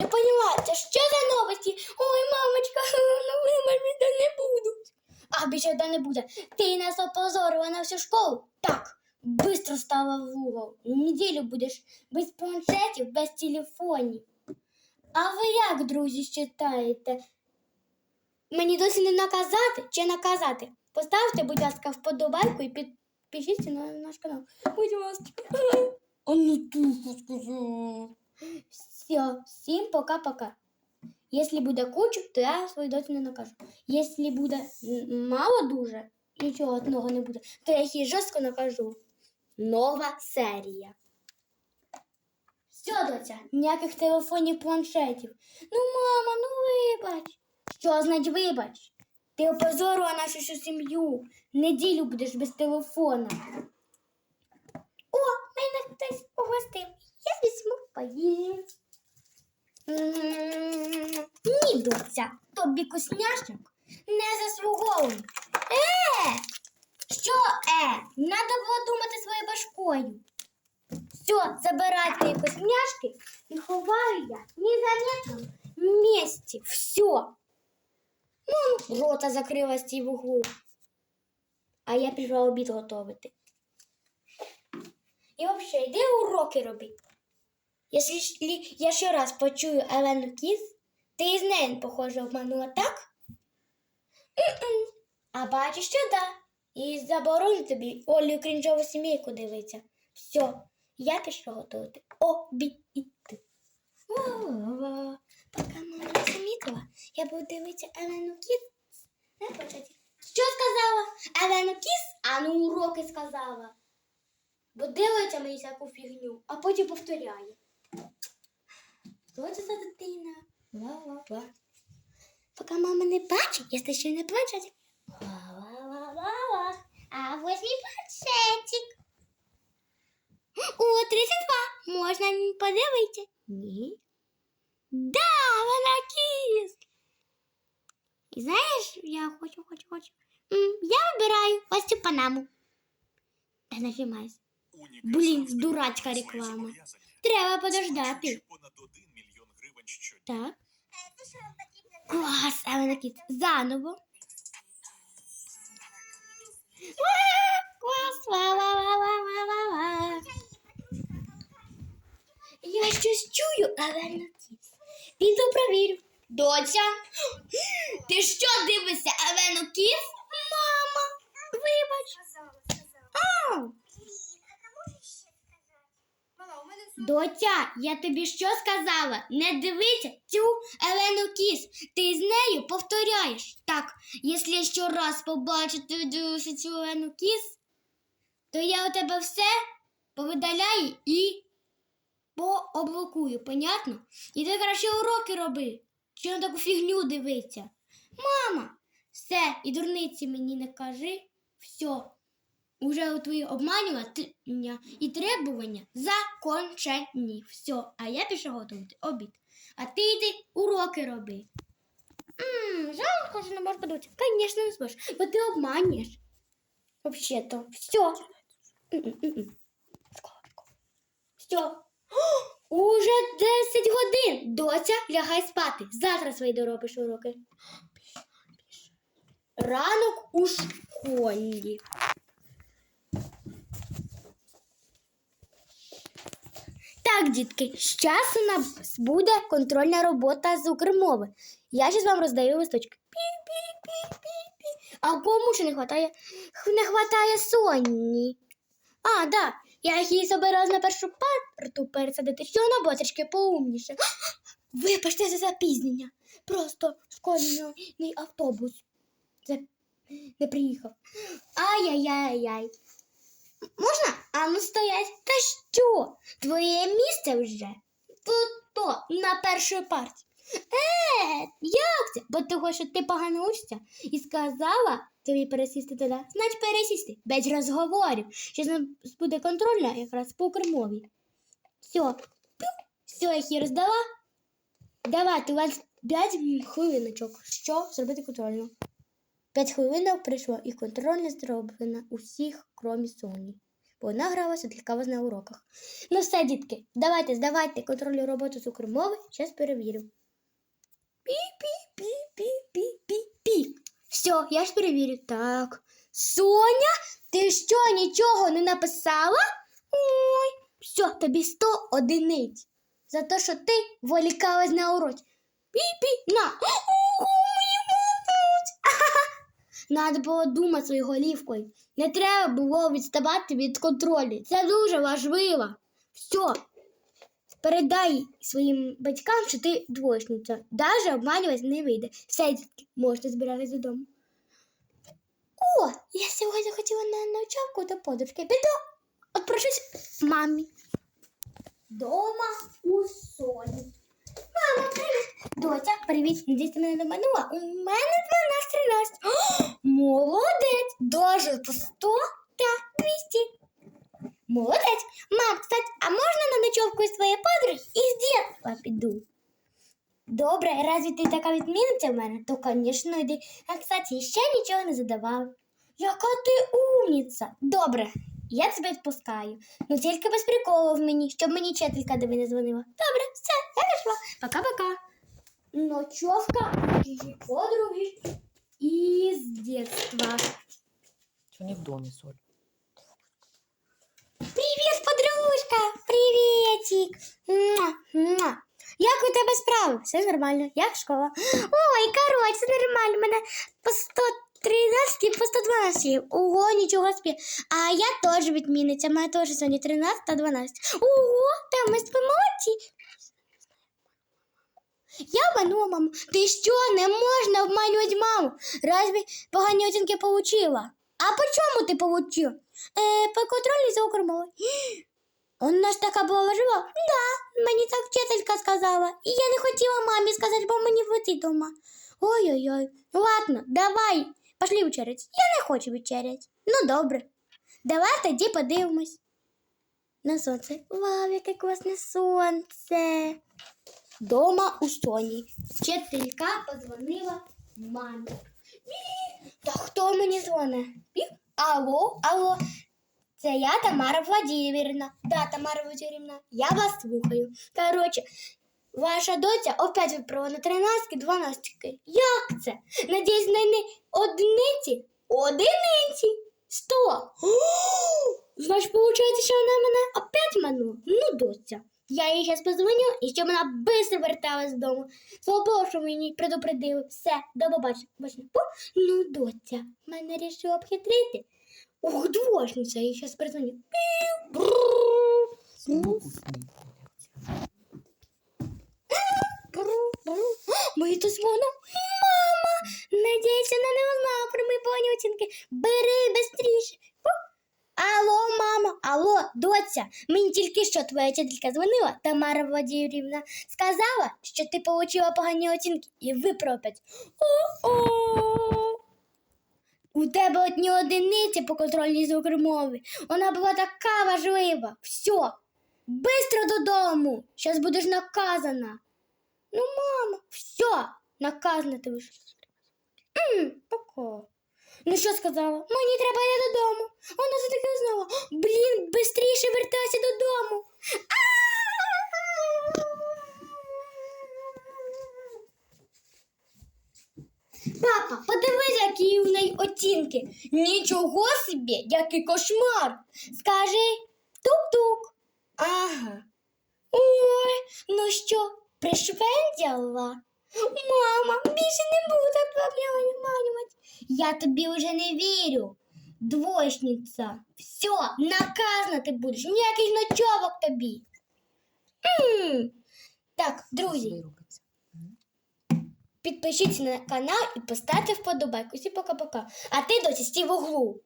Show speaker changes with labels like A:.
A: Не понимаєте, що за новості? Ой, мамочка, новини мене не будуть. А більше да не буде. Ти нас опозорила на всю школу. Так, быстро стала в угол. Неділю будеш без планшетів, без телефонів. А ви як, друзі, вважаєте? Мені досі не наказати чи наказати? Поставте, будь ласка, вподобайку і підпишіться на наш канал. Будь ласка. А ну тихо сказав. Все, всім пока-пока. Якщо буде кучу, то я свою доцю не накажу. Якщо буде мало дуже, нічого одного не буде, то я її жорстко накажу. Нова серія. Все, доця, ніяких телефонів, планшетів. Ну, мама, ну вибач. Що значить вибач? Ти опозорила нашу сім'ю. Неділю будеш без телефона. О, мене хтось погостив. Я візьму. М, Ні, доця, тобі кусняшок не заслуговує. Е! Що е? Надо було думати своєю башкою. Все, забирай твої косняшки і ховаю я в незаметном місці. Все. Ну, рота закрила стій в углу. А я пішла обід готувати. І взагалі, йди уроки роби. Якщо я ще раз почую Елену Кіс, ти із нею, похоже, обманула, так? М-м. А бачиш, що да. І забороню тобі Олю крінжову сімейку дивитися. Все, я пішла готувати обід. Поки мама замітила, я буду дивитися Елену Кіс. Що сказала? Елену Кіс, а ну уроки сказала. Бо дивиться мені всяку фігню, а потім повторяє. Що це за дитина? Ла-ла-ла. Поки мама не бачить, я ще не планшетик. Ла-ла-ла-ла-ла. А ось мій планшетик. О, 32. Можна подивитися? Ні. Да, вона кіс. І знаєш, я хочу, хочу, хочу. Я вибираю ось цю панаму. Я нажимаюсь. Блін, дурацька реклама. Треба подождати.
B: Понад 1 мільйон гривень щодня.
A: Так. Клас, але кіт. Заново. Ва, Клас. Ва-ва-ва-ва-ва-ва. Я щось чую, але кіт. Піду провірю. Доця, ти що дивишся, Евену Кіс? Мама, вибач. Ау. Доця, я тобі що сказала? Не дивися цю Елену Кіс. Ти з нею повторяєш. Так, якщо ще раз побачу ти дивишся цю Елену Кіс, то я у тебе все повидаляю і пооблокую, понятно? І ти краще уроки роби. Чи на таку фігню дивиться? Мама, все, і дурниці мені не кажи. Все. Уже у твої обманювання і требування закончені. Все, а я пішов готувати обід. А ти йди уроки роби. Ммм, жалко, що не можеш подивитися. Звісно, не зможеш, бо ти обманюєш. Взагалі-то, все. Все. Уже 10 годин. Доця, лягай спати. Завтра свої доробиш уроки. Ранок у школі. Так, дітки, з часу нас буде контрольна робота з укрмови. Я зараз вам роздаю листочки. А кому ще не вистачає? Не вистачає Соні. А, да. Я її собиралась на першу парту пересадити, що вона була трішки поумніше. Вибачте за запізнення. Просто школьний автобус не приїхав. Ай-яй-яй-яй. А ну стоять. Та що? Твоє місце вже тут на першій парті. Е, як це? Бо того, що ти погано учишся і сказала тобі пересісти туди, значить пересісти. Без розговорів. Зараз буде контрольна якраз по кремові. Все. Все, я її роздала. Давайте, у вас 5 хвилиночок. Що зробити контрольну? 5 хвилинок прийшло і контрольна зроблена усіх, крім Соні. Бо вона гралася відлікалась на уроках. Ну все, дітки, давайте, здавайте контрольну роботу з укрмови, зараз перевірю. Пі-пі-пі-пі-пі-пі. Все, я ж перевірю. Так. Соня, ти що, нічого не написала? Ой, все, тобі 100 одиниць. За те, що ти волікалась на уроці. Пі-пі, Надо було думати своєю голівкою. Не треба було відставати від контролю. Це дуже важливо. Все. Передай своїм батькам, що ти двоєчниця. Даже обманювати не вийде. Все, можете збиратися додому. О, я сьогодні хотіла на навчалку до подружки. Піду, отпрошусь мамі. Дома у Соні. Мама, привіт. Доця, привіт. Надіюсь, ти мене не обманула. У мене 12-13. Молодець. Дуже по 100 та 200. Молодець. Мам, кстати, а можна на ночовку із твоєї подруги і з дітства піду? Добре, разве ти така відмінниця в мене, то, звісно, йди. А, кстати, ще нічого не задавав. Яка ти умниця. Добре, я тебе відпускаю. Ну тільки без приколів мені, щоб мені вчителька диви не дзвонила. Добре, все, я пішла. Пока-пока. Ночовка її подруги із дитинства.
C: Что не в доме, Соль?
A: Привіт, подружка! Привітик! Муа, муа. Як у тебе справи? Все нормально, як школа? Ой, коротше, все нормально. Мене по 113 і по 112. Ого, нічого собі. А я теж відмінниця. Мене теж сьогодні 13 та 12. Ого, там ми молодці. Я маму. Ти що, не можна обманювати маму? Разве погані получила? А по чому ти получила? Е, по контролі за укрмовою. У нас така була важлива? Да, мені так вчителька сказала. І я не хотіла мамі сказати, бо мені бути дома. Ой-ой-ой. Ладно, давай, пошли вечерять. Я не хочу вечерять. Ну, добре. Давай тоді подивимось. На сонце. Вау, яке класне сонце. Дома у Соні. Вчителька подзвонила мамі. Та хто мені дзвонить? Алло, алло. Це я Тамара Владимирівна. Да, Тамара Владимирівна, я вас слухаю. Коротше, ваша доця опять виправила на 13 12 Як це? Надіюсь, на не одиниці? Одиниці? Сто. Значить, виходить, що вона мене опять манула? Ну, доця. Я їй зараз позвоню, і щоб вона швидко верталась додому. Слава Богу, що мені предупредили. Все, до побачення. Ну, доця, мене рішила обхитрити. Ух, двошниця, я зараз перезвоню. О, Мої тут дзвоном. Мама, надіюсь, вона не узнала про мої погані. Бери бистріше. Алло, мама, алло, доця, мені тільки що твоя вчителька дзвонила, Тамара Владимирівна, сказала, що ти отримала погані оцінки і виправить. О-о! У тебе одні одиниці по контрольній з укрмови. Вона була така важлива. Все, бистро додому. Щас будеш наказана. Ну, мама, все, наказана ти вже. Пока. Ну що сказала? Мені треба йти додому. Вона все таки знала. Блін, бистріше вертайся додому. Папа, подивись, які у неї оцінки. Нічого собі, який кошмар. Скажи тук-тук. Ага. Ой, ну що, пришвендяла? Мама, більше не буду так обманювати. Я тобі вже не вірю. Двоєчниця. Все, наказана ти будеш. Ніяких ночовок тобі. М. Так, друзі, підпишіться на канал і поставте вподобайку. Всі пока-пока. А ти досі стій в углу.